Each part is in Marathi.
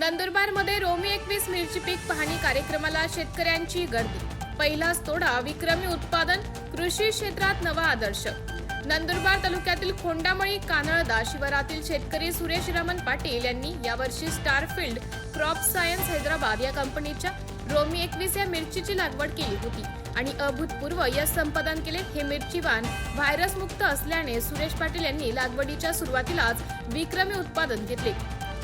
नंदुरबारमध्ये रोमी एकवीस मिरची पीक पाहणी कार्यक्रमाला शेतकऱ्यांची गर्दी. पहिलाच तोडा विक्रमी उत्पादन कृषी क्षेत्रात नवा आदर्श. नंदुरबार तालुक्यातील खोंडामळी कानळदा शिवारातील शेतकरी सुरेश रमन पाटील यांनी यावर्षी स्टारफिल्ड क्रॉप सायन्स हैदराबाद या कंपनीच्या रोमी एकवीस या मिरचीची लागवड केली होती आणि अभूतपूर्व यश संपादन केले हे मिरची वाण व्हायरस मुक्त असल्याने सुरेश पाटील यांनी लागवडीच्या सुरुवातीलाच विक्रमी उत्पादन घेतले.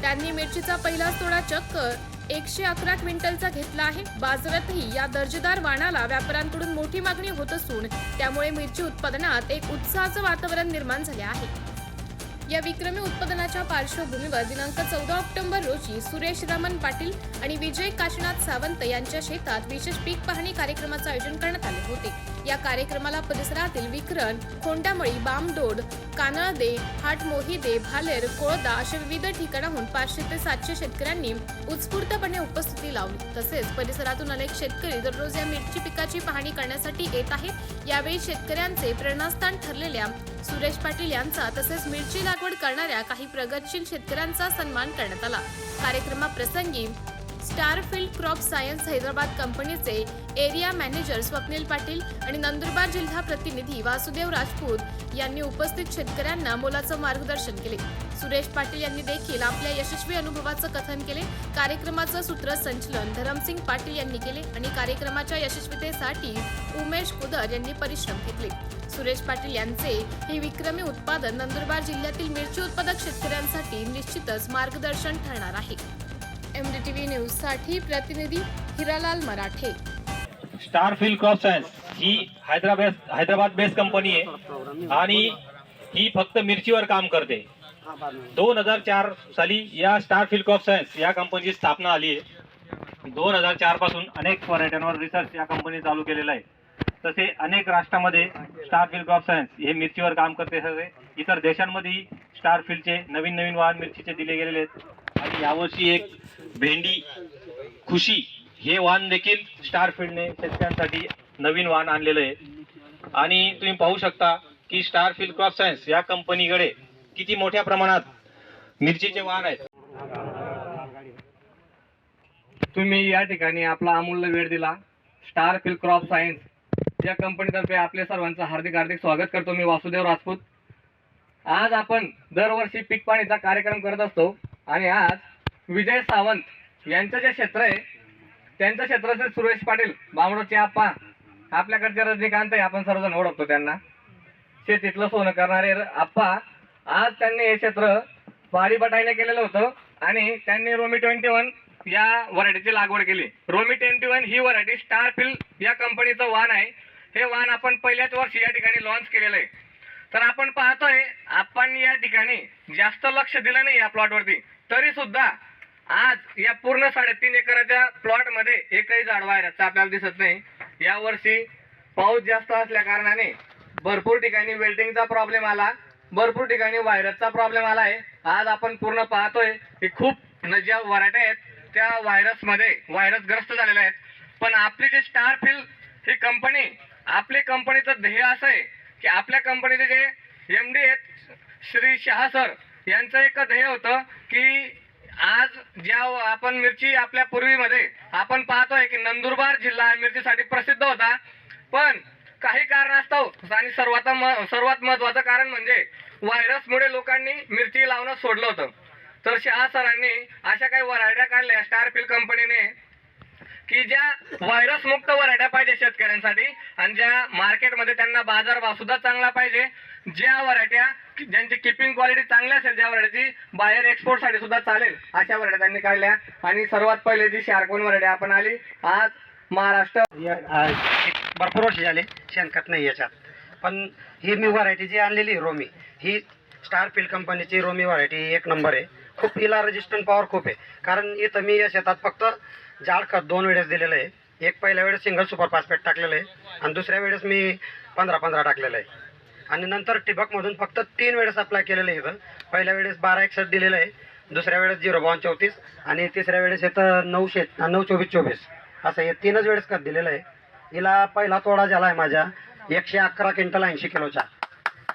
त्यांनी मिरचीचा पहिलाच तोडा चक्क एकशे अकरा क्विंटलचा घेतला आहे. बाजारातही या दर्जेदार वाणाला व्यापाऱ्यांकडून मोठी मागणी होत असून त्यामुळे मिरची उत्पादनात एक उत्साहाचं वातावरण निर्माण झाले आहे. या विक्रमी उत्पादनाच्या पार्श्वभूमीवर दिनांक चौदा ऑक्टोबर रोजी सुरेश रामन पाटील आणि विजय काशीनाथ सावंत यांच्या शेतात विशेष पीक पाहणी कार्यक्रमाचं आयोजन करण्यात आले होते. या कार्यक्रमाला परिसरातील विकरण खोंडामळी बामडोड कानळदे हाट मोहिदे भालेर कोळदा अशा विविध ठिकाणाहून पाचशे ते सातशे शेतकऱ्यांनी उत्स्फूर्तपणे उपस्थिती लावली. तसेच परिसरातून अनेक शेतकरी दररोज या मिरची पिकाची पाहणी करण्यासाठी येत आहेत. यावेळी शेतकऱ्यांचे प्रेरणास्थान ठरलेल्या सुरेश पाटील यांचा तसेच मिरची लागवड करणाऱ्या काही प्रगतशील शेतकऱ्यांचा सन्मान करण्यात आला. कार्यक्रमाप्रसंगी स्टारफिल्ड क्रॉप सायन्स हैदराबाद कंपनीचे एरिया मॅनेजर स्वप्नील पाटील आणि नंदुरबार जिल्हा प्रतिनिधी वासुदेव राजपूत यांनी उपस्थित शेतकऱ्यांना मोलाचं मार्गदर्शन केले. सुरेश पाटील यांनी देखील आपल्या यशस्वी अनुभवाचं कथन केले. कार्यक्रमाचं सूत्रसंचलन धरमसिंग पाटील यांनी केले आणि कार्यक्रमाच्या यशस्वीतेसाठी उमेश कुदर यांनी परिश्रम घेतले. सुरेश पाटील यांचे हे विक्रमी उत्पादन नंदुरबार जिल्ह्यातील मिरची उत्पादक शेतकऱ्यांसाठी निश्चितच मार्गदर्शन ठरणार आहे. एमडीटीव्ही न्यूजसाठी प्रतिनिधी Hiralal Marathe. Starfield crop science ही हैदराबाद हैदराबाद बेस्ड कंपनी आहे आणि ही फक्त मिरचीवर काम करते. दोन हजार चार साली या स्टार स्टारफिल्ड क्रॉप सायन्स या कंपनीची स्थापना आली आहे. दोन हजार चारपासून अनेक पर्यटनावर रिसर्च या कंपनी चालू केलेला आहे. तसे अनेक राष्ट्रामध्ये स्टार स्टारफिल्ड क्रॉप सायन्स हे मिरचीवर काम करते. सगळे इतर देशांमध्येही स्टारफिल्डचे नवीन नवीन वाहन मिरचीचे दिले गेलेले आहेत. यावर्षी एक भेंडी खुशी हे वाहन देखील स्टारफिल्डने शेतकऱ्यांसाठी नवीन वाहन आणलेलं आहे. आणि तुम्ही पाहू शकता की स्टारफिल्ड क्रॉप सायन्स या कंपनीकडे किती मोठ्या प्रमाणात मिरचीचे वाहन आहेत. तुम्ही या ठिकाणी आपला अमूल्य वेळ दिला. स्टार फिल क्रॉप सायन्स या कंपनीतर्फे आपल्या सर्वांचं हार्दिक हार्दिक स्वागत करतो मी वासुदेव राजपूत. आज आपण दरवर्षी पीक पाणीचा कार्यक्रम करत असतो. आणि आज विजय सावंत यांचं जे क्षेत्र आहे त्यांचं क्षेत्र असेल सुरेश पाटील बामडोचे आप्पा आपल्याकडचे रजनीकांत आहे आपण सर्वजण ओळखतो त्यांना. शेतीतलं सोनं करणारे आप्पा. आज त्यांनी हे क्षेत्र पारी बटाईने केलेलं होतं आणि त्यांनी रोमी ट्वेंटी वन या व्हरायटीची लागवड केली. रोमी ट्वेंटी वन ही व्हरायटी स्टारफिल या कंपनीचं वाण आहे. हे वाण आपण पहिल्याच वर्षी या ठिकाणी लॉन्च केलेलं आहे. तर आपण पाहतोय आपण या ठिकाणी जास्त लक्ष दिलं नाही या प्लॉटवरती तरी सुद्धा आज या पूर्ण साडेतीन एकराच्या प्लॉटमध्ये एकही झाड व्हायरसचं आपल्याला दिसत नाही. या वर्षी पाऊस जास्त असल्या कारणाने भरपूर ठिकाणी वेल्डिंगचा प्रॉब्लेम आला. भरपूर ठिकाणी व्हायरसचा प्रॉब्लेम आला आहे आज आपण पूर्ण पाहतोय की खूप न- ज्या व्हरायट्या आहेत. त्या व्हायरसमध्ये व्हायरस ग्रस्त झालेल्या आहेत. पण आपली जे स्टारफिल ही कंपनी आपली कंपनीचं ध्येय असं आहे की आपल्या कंपनीचे जे एम डी आहेत श्री शहा सर यांचं एक ध्येय होतं की आज ज्या आपण मिरची आपल्या पूर्वीमध्ये आपण पाहतोय की नंदुरबार जिल्हा मिरचीसाठी प्रसिद्ध होता. पण काही कारणास्तव आणि सर्वात सर्वात महत्वाचं कारण म्हणजे व्हायरसमुळे लोकांनी मिरची लावणं सोडलं होतं. तर शहा सरांनी अशा काही व्हरायट्या काढल्या स्टारफिल कंपनीने की ज्या व्हायरस मुक्त व्हरायट्या पाहिजे शेतकऱ्यांसाठी आणि ज्या मार्केटमध्ये त्यांना बाजारभाव सुद्धा चांगला पाहिजे ज्या व्हरायट्या ज्यांची किपिंग क्वालिटी चांगली असेल ज्या व्हरायटीची बाहेर एक्सपोर्टसाठी सुद्धा चालेल अशा व्हरायट्या त्यांनी काढल्या. आणि सर्वात पहिले जी शार्कोन व्हरायटी आपण आली आज महाराष्ट्र भरपूर वर्ष झाले शेणखत नाही याच्यात. पण ही मी व्हरायटी जी आणलेली रोमी ही स्टार फील्ड कंपनीची रोमी व्हरायटी एक नंबर आहे. खूप हिला रेजिस्टंट पॉवर खूप आहे. कारण इथं मी या शेतात फक्त जाड खत दोन वेळेस दिलेलं आहे. एक पहिल्या वेळेस सिंगल सुपर फास्फेट टाकलेलं आहे आणि दुसऱ्या वेळेस मी पंधरा पंधरा टाकलेलं आहे. आणि नंतर ठिबकमधून फक्त तीन वेळेस अप्लाय केलेलं आहे इथं. पहिल्या वेळेस बारा एकसष्ट दिलेलं आहे. दुसऱ्या वेळेस झिरो बावन चौतीस आणि तिसऱ्या वेळेस येतं नऊशे नऊ चोवीस चोवीस. असं हे तीनच वेळेस खत दिलेलं आहे. हिला पहिला तोडा झाला आहे माझ्या एकशे अकरा क्विंटल ऐंशी किलोचा.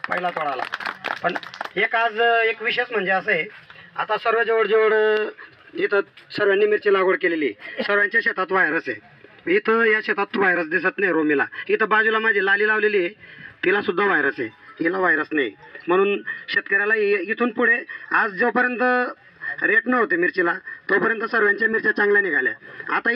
पहिला तोडाला. पण एक आज एक विशेष म्हणजे असं आहे आता सर्व जवळजवळ इथं सर्वांनी मिरची लागवड केलेली आहे. सर्वांच्या शेतात व्हायरस आहे. इथं या शेतात व्हायरस दिसत नाही रोमीला. इथं बाजूला माझी लाली लावलेली आहे. तिला सुद्धा व्हायरस आहे. हिला व्हायरस नाही. म्हणून शेतकऱ्याला इथून पुढे आज जोपर्यंत रेट नव्हते मिरचीला तोपर्यंत सर्वांच्या मिरच्या चांगल्या निघाल्या. आता